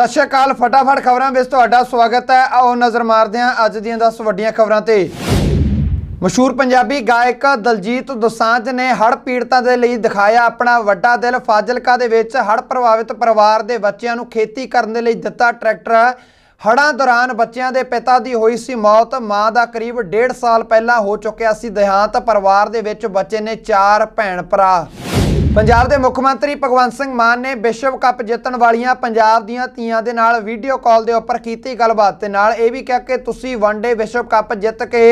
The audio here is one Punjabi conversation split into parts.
ਸਤਿ ਸ਼੍ਰੀ ਅਕਾਲ, ਫਟਾਫਟ ਖਬਰਾਂ ਵਿੱਚ ਤੁਹਾਡਾ ਸਵਾਗਤ ਹੈ। ਆਓ ਨਜ਼ਰ ਮਾਰਦੇ ਹਾਂ ਅੱਜ ਦੀਆਂ 10 ਵੱਡੀਆਂ ਖਬਰਾਂ ਤੇ। ਮਸ਼ਹੂਰ ਪੰਜਾਬੀ ਗਾਇਕ ਦਲਜੀਤ ਦੋਸਾਂਝ ਨੇ ਹੜ੍ਹ ਪੀੜਤਾਂ ਦੇ ਲਈ ਦਿਖਾਇਆ ਆਪਣਾ ਵੱਡਾ ਦਿਲ। ਫਾਜ਼ਿਲਕਾ ਦੇ ਵਿੱਚ ਹੜ੍ਹ ਪ੍ਰਭਾਵਿਤ ਪਰਿਵਾਰ ਦੇ ਬੱਚਿਆਂ ਨੂੰ ਖੇਤੀ ਕਰਨ ਦੇ ਲਈ ਦਿੱਤਾ ਟਰੈਕਟਰ। ਹੜ੍ਹਾਂ ਦੌਰਾਨ ਬੱਚਿਆਂ ਦੇ ਪਿਤਾ ਦੀ ਹੋਈ ਸੀ ਮੌਤ। ਮਾਂ ਦਾ ਕਰੀਬ 1.5 ਸਾਲ ਪਹਿਲਾਂ ਹੋ ਚੁੱਕਿਆ ਸੀ ਦੇਹਾਂਤ। ਪਰਿਵਾਰ ਦੇ ਵਿੱਚ ਬੱਚੇ ਨੇ 4 ਭੈਣ ਭਰਾ। ਪੰਜਾਬ ਦੇ ਮੁੱਖ ਮੰਤਰੀ ਭਗਵੰਤ ਸਿੰਘ ਮਾਨ ਨੇ ਵਿਸ਼ਵ ਕੱਪ ਜਿੱਤਣ ਵਾਲੀਆਂ ਪੰਜਾਬ ਦੀਆਂ ਧੀਆਂ ਦੇ ਨਾਲ ਵੀਡੀਓ ਕਾਲ ਦੇ ਉੱਪਰ ਕੀਤੀ ਗੱਲਬਾਤ ਤੇ ਨਾਲ ਇਹ ਵੀ ਕਿਹਾ ਕਿ ਤੁਸੀਂ ਵਨਡੇ ਵਿਸ਼ਵ ਕੱਪ ਜਿੱਤ ਕੇ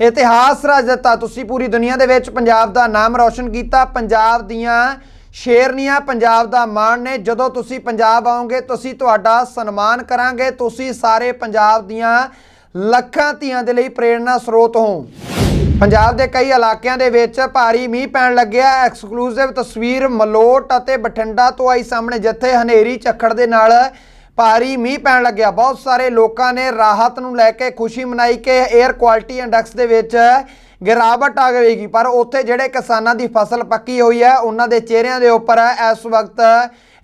ਇਤਿਹਾਸ ਰਚ ਦਿੱਤਾ। ਤੁਸੀਂ ਪੂਰੀ ਦੁਨੀਆ ਦੇ ਵਿੱਚ ਪੰਜਾਬ ਦਾ ਨਾਮ ਰੌਸ਼ਨ ਕੀਤਾ। ਪੰਜਾਬ ਦੀਆਂ ਸ਼ੇਰਨੀਆਂ ਪੰਜਾਬ ਦਾ ਮਾਣ ਨੇ। ਜਦੋਂ ਤੁਸੀਂ ਪੰਜਾਬ ਆਓਗੇ, ਤੁਸੀਂ ਤੁਹਾਡਾ ਸਨਮਾਨ ਕਰਾਂਗੇ। ਤੁਸੀਂ ਸਾਰੇ ਪੰਜਾਬ ਦੀਆਂ ਲੱਖਾਂ ਧੀਆਂ ਦੇ ਲਈ ਪ੍ਰੇਰਣਾ ਸਰੋਤ ਹੋ। ਪੰਜਾਬ ਦੇ ਕਈ ਇਲਾਕਿਆਂ ਦੇ ਵਿੱਚ ਭਾਰੀ ਮੀਂਹ ਪੈਣ ਲੱਗਿਆ। ਐਕਸਕਲੂਸਿਵ ਤਸਵੀਰ ਮਲੋਟ ਅਤੇ ਬਠਿੰਡਾ ਤੋਂ ਆਈ ਸਾਹਮਣੇ, ਜਿੱਥੇ ਹਨੇਰੀ ਝੱਖੜ ਦੇ ਨਾਲ ਭਾਰੀ ਮੀਂਹ ਪੈਣ ਲੱਗਿਆ। ਬਹੁਤ ਸਾਰੇ ਲੋਕਾਂ ਨੇ ਰਾਹਤ ਨੂੰ ਲੈ ਕੇ ਖੁਸ਼ੀ ਮਨਾਈ ਕਿ 에ਅਰ ਕੁਆਲਿਟੀ ਇੰਡੈਕਸ ਦੇ ਵਿੱਚ ਗਿਰਾਵਟ ਆ ਗਈਗੀ ਪਰ ਉੱਥੇ ਜਿਹੜੇ ਕਿਸਾਨਾਂ ਦੀ ਫਸਲ ਪੱਕੀ ਹੋਈ ਹੈ, ਉਹਨਾਂ ਦੇ ਚਿਹਰਿਆਂ ਦੇ ਉੱਪਰ ਇਸ ਵਕਤ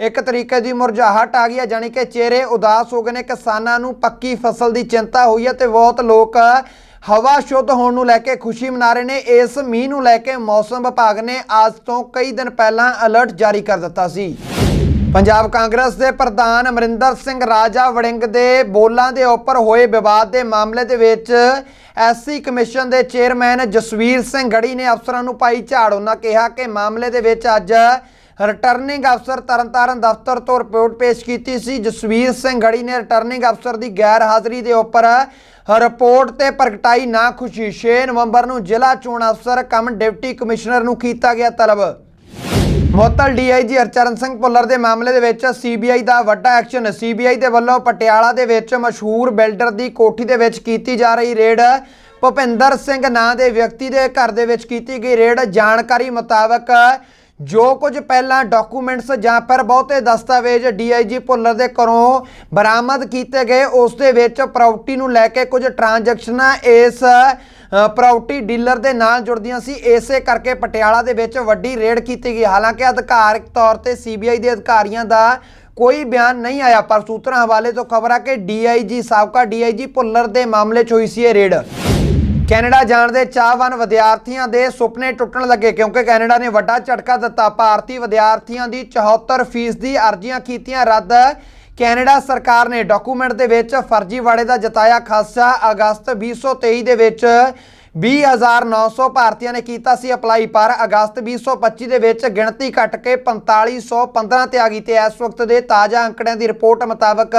ਇੱਕ ਤਰੀਕੇ ਦੀ ਮੁਰਝਾਹਟ ਆ ਗਈ ਹੈ ਜਾਨੀ ਕਿ ਚਿਹਰੇ ਉਦਾਸ ਹੋ ਗਏ ਨੇ, ਕਿਸਾਨਾਂ ਨੂੰ ਪੱਕੀ ਫਸਲ ਦੀ ਚਿੰਤਾ ਹੋਈ ਹੈ ਤੇ ਬਹੁਤ ਲੋਕ ਹਵਾ ਸ਼ੁੱਧ ਹੋਣ ਨੂੰ ਲੈ ਕੇ ਖੁਸ਼ੀ ਮਨਾ ਰਹੇ ਨੇ, ਇਸ ਮੀਂਹ ਨੂੰ ਲੈ ਕੇ ਮੌਸਮ ਵਿਭਾਗ ਨੇ ਅੱਜ ਤੋਂ ਕਈ ਦਿਨ ਪਹਿਲਾਂ ਅਲਰਟ ਜਾਰੀ ਕਰ ਦਿੱਤਾ ਸੀ। ਪੰਜਾਬ ਕਾਂਗਰਸ ਦੇ ਪ੍ਰਧਾਨ ਅਮਰਿੰਦਰ ਸਿੰਘ ਰਾਜਾ ਵੜਿੰਗ ਦੇ ਬੋਲਾਂ ਦੇ ਉੱਪਰ ਹੋਏ ਵਿਵਾਦ ਦੇ ਮਾਮਲੇ ਦੇ ਵਿੱਚ ਐਸਸੀ ਕਮਿਸ਼ਨ ਦੇ ਚੇਅਰਮੈਨ ਜਸਵੀਰ ਸਿੰਘ ਗੜੀ ਨੇ ਅਫਸਰਾਂ ਨੂੰ ਪਾਈ ਝਾੜ। ਉਹਨਾਂ ਕਿਹਾ ਕਿ ਮਾਮਲੇ ਦੇ ਵਿੱਚ ਅੱਜ ਰਿਟਰਨਿੰਗ ਅਫਸਰ ਤਰਨਤਾਰਨ ਦਫ਼ਤਰ ਤੋਂ ਰਿਪੋਰਟ ਪੇਸ਼ ਕੀਤੀ ਸੀ। ਜਸਵੀਰ ਸਿੰਘ ਗੜੀ ਨੇ ਰਿਟਰਨਿੰਗ ਅਫਸਰ ਦੀ ਗੈਰ ਹਾਜ਼ਰੀ ਦੇ ਉੱਪਰ ਰਿਪੋਰਟ ਤੇ ਪ੍ਰਗਟਾਈ ਨਾ ਖੁਸ਼ੀ। 6 ਨਵੰਬਰ ਨੂੰ ਜ਼ਿਲ੍ਹਾ ਚੋਣ ਅਫਸਰ, ਕਮ ਡਿਪਟੀ ਕਮਿਸ਼ਨਰ ਨੂੰ ਕੀਤਾ ਗਿਆ ਤਲਬ। ਮੁਅੱਤਲ ਡੀਆਈਜੀ ਹਰਚਰਨ ਸਿੰਘ ਭੁੱਲਰ ਦੇ ਮਾਮਲੇ ਦੇ ਵਿੱਚ ਸੀਬੀਆਈ ਦਾ ਵੱਡਾ ਐਕਸ਼ਨ। ਸੀਬੀਆਈ ਦੇ ਵੱਲੋਂ ਪਟਿਆਲਾ ਦੇ ਵਿੱਚ ਮਸ਼ਹੂਰ ਬਿਲਡਰ ਦੀ ਕੋਠੀ ਦੇ ਵਿੱਚ ਕੀਤੀ ਜਾ ਰਹੀ ਰੇਡ। ਭੁਪਿੰਦਰ ਸਿੰਘ ਨਾਂ ਦੇ ਵਿਅਕਤੀ ਦੇ ਘਰ ਦੇ ਵਿੱਚ ਕੀਤੀ ਗਈ ਰੇਡ। ਜਾਣਕਾਰੀ ਮੁਤਾਬਕ ਜੋ ਕੁਝ ਪਹਿਲਾਂ ਡਾਕੂਮੈਂਟਸ ਜਾਂ ਫਿਰ ਬਹੁਤੇ ਦਸਤਾਵੇਜ਼ ਡੀਆਈਜੀ ਭੁੱਲਰ ਦੇ ਘਰੋਂ ਬਰਾਮਦ ਕੀਤੇ ਗਏ, ਉਸ ਦੇ ਵਿੱਚ ਪ੍ਰਾਪਰਟੀ ਨੂੰ ਲੈ ਕੇ ਕੁਝ ਟ੍ਰਾਂਜੈਕਸ਼ਨਾਂ ਇਸ ਪ੍ਰਾਪਰਟੀ ਡੀਲਰ ਦੇ ਨਾਲ ਜੁੜਦੀਆਂ ਸੀ। ਇਸੇ ਕਰਕੇ ਪਟਿਆਲਾ ਦੇ ਵਿੱਚ ਵੱਡੀ ਰੇਡ ਕੀਤੀ ਗਈ। ਹਾਲਾਂਕਿ ਅਧਿਕਾਰਕ ਤੌਰ ਤੇ ਸੀਬੀਆਈ ਦੇ ਅਧਿਕਾਰੀਆਂ ਦਾ ਕੋਈ ਬਿਆਨ ਨਹੀਂ ਆਇਆ, ਪਰ ਸੂਤਰਾਂ ਹਵਾਲੇ ਤੋਂ ਖਬਰ ਆ ਕਿ ਡੀਆਈਜੀ ਸਾਬਕਾ ਡੀਆਈਜੀ ਭੁੱਲਰ ਦੇ ਮਾਮਲੇ 'ਚ ਹੋਈ ਸੀ ਇਹ ਰੇਡ। ਕੈਨੇਡਾ ਜਾਣ ਦੇ ਚਾਹਵਾਨ ਵਿਦਿਆਰਥੀਆਂ ਦੇ ਸੁਪਨੇ ਟੁੱਟਣ ਲੱਗੇ ਕਿਉਂਕਿ ਕੈਨੇਡਾ ਨੇ ਵੱਡਾ ਝਟਕਾ ਦਿੱਤਾ। ਭਾਰਤੀ ਵਿਦਿਆਰਥੀਆਂ ਦੀ 74% ਦੀ ਅਰਜ਼ੀਆਂ ਕੀਤੀਆਂ ਰੱਦ। ਕੈਨੇਡਾ ਸਰਕਾਰ ਨੇ ਡਾਕੂਮੈਂਟ ਦੇ ਵਿੱਚ ਫਰਜ਼ੀਵਾੜੇ ਦਾ ਜਤਾਇਆ ਖਾਸਾ। ਅਗਸਤ 2023 ਦੇ ਵਿੱਚ 20900 ਭਾਰਤੀਆਂ ਨੇ ਕੀਤਾ ਸੀ ਅਪਲਾਈ, ਪਰ ਅਗਸਤ 2025 ਦੇ ਵਿੱਚ ਗਿਣਤੀ ਘਟ ਕੇ 4515 ਤੇ ਆ ਗਈ ਤੇ ਇਸ ਵਕਤ ਦੇ ਤਾਜ਼ਾ ਅੰਕੜਿਆਂ ਦੀ ਰਿਪੋਰਟ ਮੁਤਾਬਕ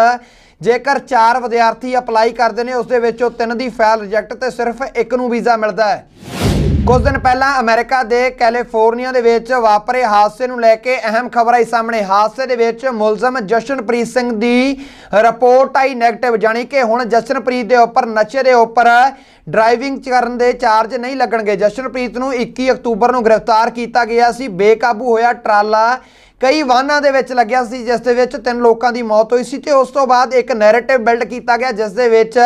ਜੇਕਰ 4 ਵਿਦਿਆਰਥੀ ਅਪਲਾਈ ਕਰਦੇ ਨੇ, ਉਸ ਦੇ ਵਿੱਚੋਂ 3 ਦੀ ਫਾਈਲ ਰਿਜੈਕਟ ਤੇ ਸਿਰਫ ਇੱਕ ਨੂੰ ਵੀਜ਼ਾ ਮਿਲਦਾ ਹੈ। ਕੁਝ ਦਿਨ ਪਹਿਲਾਂ ਅਮਰੀਕਾ ਦੇ ਕੈਲੀਫੋਰਨੀਆ ਦੇ ਵਿੱਚ ਵਾਪਰੇ ਹਾਦਸੇ ਨੂੰ ਲੈ ਕੇ ਅਹਿਮ ਖਬਰ ਆਈ ਸਾਹਮਣੇ। ਹਾਦਸੇ ਦੇ ਵਿੱਚ ਮੁਲਜ਼ਮ ਜਸ਼ਨਪ੍ਰੀਤ ਸਿੰਘ ਦੀ ਰਿਪੋਰਟ ਆਈ ਨੈਗੇਟਿਵ ਜਾਨੀ ਕਿ ਹੁਣ ਜਸ਼ਨਪ੍ਰੀਤ ਦੇ ਉੱਪਰ, ਨਸ਼ੇ ਦੇ ਉੱਪਰ ਡਰਾਈਵਿੰਗ ਕਰਨ ਦੇ ਚਾਰਜ ਨਹੀਂ ਲੱਗਣਗੇ। ਜਸ਼ਨਪ੍ਰੀਤ ਨੂੰ 21 ਅਕਤੂਬਰ ਨੂੰ ਗ੍ਰਿਫਤਾਰ ਕੀਤਾ ਗਿਆ ਸੀ। ਬੇਕਾਬੂ ਹੋਇਆ ਟਰਾਲਾ ਕਈ ਵਾਹਨਾਂ ਦੇ ਵਿੱਚ ਲੱਗਿਆ ਸੀ, ਜਿਸ ਦੇ ਵਿੱਚ ਤਿੰਨ ਲੋਕਾਂ ਦੀ ਮੌਤ ਹੋਈ ਸੀ ਤੇ ਉਸ ਤੋਂ ਬਾਅਦ ਇੱਕ ਨੈਰੇਟਿਵ ਬਿਲਡ ਕੀਤਾ ਗਿਆ, ਜਿਸ ਦੇ ਵਿੱਚ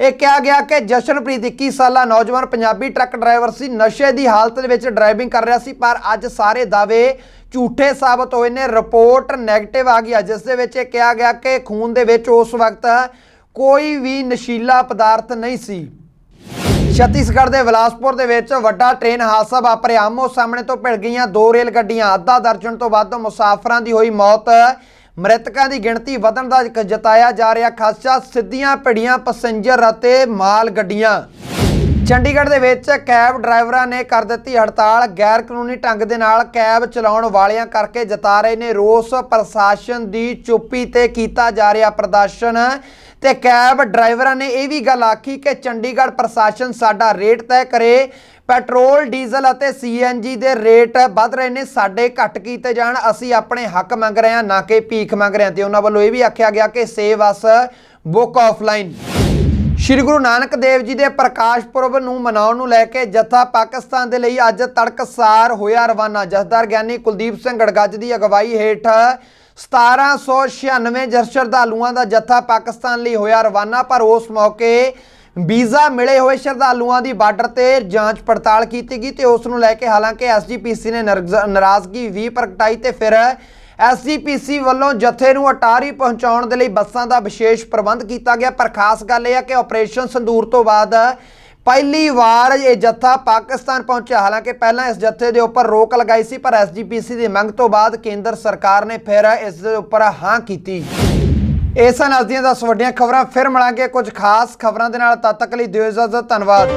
ਇਹ ਕਿਹਾ ਗਿਆ ਕਿ ਜਸ਼ਨਪ੍ਰੀਤ 21 ਸਾਲਾ ਨੌਜਵਾਨ ਪੰਜਾਬੀ ਟਰੱਕ ਡਰਾਈਵਰ ਸੀ, ਨਸ਼ੇ ਦੀ ਹਾਲਤ ਦੇ ਵਿੱਚ ਡਰਾਈਵਿੰਗ ਕਰ ਰਿਹਾ ਸੀ, ਪਰ ਅੱਜ ਸਾਰੇ ਦਾਅਵੇ ਝੂਠੇ ਸਾਬਤ ਹੋਏ ਨੇ। ਰਿਪੋਰਟ 네ਗੇਟਿਵ ਆ ਗਈ ਜਿਸ ਦੇ ਵਿੱਚ ਇਹ ਕਿਹਾ ਗਿਆ ਕਿ ਖੂਨ ਦੇ ਵਿੱਚ ਉਸ ਵਕਤ ਕੋਈ ਵੀ ਨਸ਼ੀਲਾ ਪਦਾਰਥ ਨਹੀਂ ਸੀ। ਛੱਤੀਸਗੜ੍ਹ ਦੇ ਵਿਲਾਸਪੁਰ ਦੇ ਵਿੱਚ ਵੱਡਾ ਟ੍ਰੇਨ ਹਾਦਸਾ ਵਾਪਰਿਆ। ਆਮੋ ਸਾਹਮਣੇ ਤੋਂ ਭਿੜ ਗਈਆਂ ਦੋ ਰੇਲ ਗੱਡੀਆਂ। ਅੱਧਾ ਦਰਜਨ ਤੋਂ ਵੱਧ ਮੁਸਾਫਰਾਂ ਦੀ ਹੋਈ ਮੌਤ। ਮ੍ਰਿਤਕਾਂ ਦੀ ਗਿਣਤੀ ਵਧਣ ਦਾ ਜਤਾਇਆ ਜਾ ਰਿਹਾ। ਖਾਸਾ ਸਿੱਧੀਆਂ ਭਿੜੀਆਂ, ਪੈਸੇਂਜਰ ਅਤੇ ਮਾਲ ਗੱਡੀਆਂ। ਚੰਡੀਗੜ੍ਹ ਦੇ ਵਿੱਚ ਕੈਬ ਡਰਾਈਵਰਾਂ ਨੇ ਕਰ ਦਿੱਤੀ ਹੜਤਾਲ। ਗੈਰ ਕਾਨੂੰਨੀ ਢੰਗ ਦੇ ਨਾਲ ਕੈਬ ਚਲਾਉਣ ਵਾਲਿਆਂ ਕਰਕੇ ਜਤਾ ਰਹੇ ਨੇ ਰੋਸ। ਪ੍ਰਸ਼ਾਸਨ ਦੀ ਚੁੱਪੀ ਤੇ ਕੀਤਾ ਜਾ ਰਿਹਾ ਪ੍ਰਦਰਸ਼ਨ। ਤੇ ਕੈਬ ਡਰਾਈਵਰਾਂ ਨੇ ਇਹ ਵੀ ਗੱਲ ਆਖੀ ਕਿ ਚੰਡੀਗੜ੍ਹ ਪ੍ਰਸ਼ਾਸਨ ਸਾਡਾ ਰੇਟ ਤੈਅ ਕਰੇ, ਪੈਟਰੋਲ, ਡੀਜ਼ਲ ਅਤੇ ਸੀਐਨਜੀ ਦੇ ਰੇਟ ਵੱਧ ਰਹੇ ਨੇ, ਸਾਡੇ ਘੱਟ ਕੀਤੇ ਜਾਣ, ਅਸੀਂ ਆਪਣੇ ਹੱਕ ਮੰਗ ਰਹੇ ਹਾਂ, ਨਾ ਕਿ ਭੀਖ ਮੰਗ ਰਹੇ ਹਾਂ ਤੇ ਉਹਨਾਂ ਵੱਲੋਂ ਇਹ ਵੀ ਆਖਿਆ ਗਿਆ ਕਿ save us book offline. Shri Guru Nanak Dev ji ਦੇ ਪ੍ਰਕਾਸ਼ ਪੁਰਬ ਨੂੰ ਮਨਾਉਣ ਨੂੰ ਲੈ ਕੇ ਜਥਾ ਪਾਕਿਸਤਾਨ ਦੇ ਲਈ ਅੱਜ ਤੜਕਸਾਰ ਹੋਇਆ ਰਵਾਨਾ। ਜਥੇਦਾਰ ਗਿਆਨੀ ਕੁਲਦੀਪ ਸਿੰਘ ਗੜਗੱਜ ਦੀ ਅਗਵਾਈ ਹੇਠ 1796 ਜਰ ਸ਼ਰਧਾਲੂਆਂ ਦਾ ਜੱਥਾ ਪਾਕਿਸਤਾਨ ਲਈ ਹੋਇਆ ਰਵਾਨਾ, ਪਰ ਉਸ ਮੌਕੇ ਵੀਜ਼ਾ ਮਿਲੇ ਹੋਏ ਸ਼ਰਧਾਲੂਆਂ ਦੀ ਬਾਰਡਰ ਤੇ ਜਾਂਚ ਪੜਤਾਲ ਕੀਤੀ ਗਈ ਤੇ ਉਸ ਨੂੰ ਲੈ ਕੇ ਹਾਲਾਂਕਿ ਐਸਜੀਪੀਸੀ ਨੇ ਨਰਜ਼- ਨਾਰਾਜ਼ਗੀ ਵੀ ਪ੍ਰਗਟਾਈ ਤੇ ਫਿਰ ਐਸਜੀਪੀਸੀ ਵੱਲੋਂ ਜਥੇ ਨੂੰ ਅਟਾਰੀ ਪਹੁੰਚਾਉਣ ਦੇ ਲਈ ਬੱਸਾਂ ਦਾ ਵਿਸ਼ੇਸ਼ ਪ੍ਰਬੰਧ ਕੀਤਾ ਗਿਆ, ਪਰ ਖਾਸ ਗੱਲ ਇਹ ਹੈ ਕਿ ਆਪਰੇਸ਼ਨ ਸੰਦੂਰ ਤੋਂ ਬਾਅਦ ਪਹਿਲੀ ਵਾਰ ਇਹ ਜੱਥਾ ਪਾਕਿਸਤਾਨ ਪਹੁੰਚਿਆ। ਹਾਲਾਂਕਿ ਪਹਿਲਾਂ ਇਸ ਜੱਥੇ ਦੇ ਉੱਪਰ ਰੋਕ ਲਗਾਈ ਸੀ, ਪਰ ਐਸਜੀਪੀਸੀ ਦੀ ਮੰਗ ਤੋਂ ਬਾਅਦ ਕੇਂਦਰ ਸਰਕਾਰ ਨੇ ਫਿਰ ਇਸ ਦੇ ਉੱਪਰ ਹਾਂ ਕੀਤੀ। ਇਸ ਸਨ ਅੱਜ ਦੀਆਂ 10 ਵੱਡੀਆਂ ਖਬਰਾਂ, ਫਿਰ ਮਿਲਾਂਗੇ ਕੁਝ ਖਾਸ ਖਬਰਾਂ ਦੇ ਨਾਲ। ਤਦ ਤੱਕ ਲਈ ਦਿਓ ਇਜਾਜ਼ਤ, ਧੰਨਵਾਦ।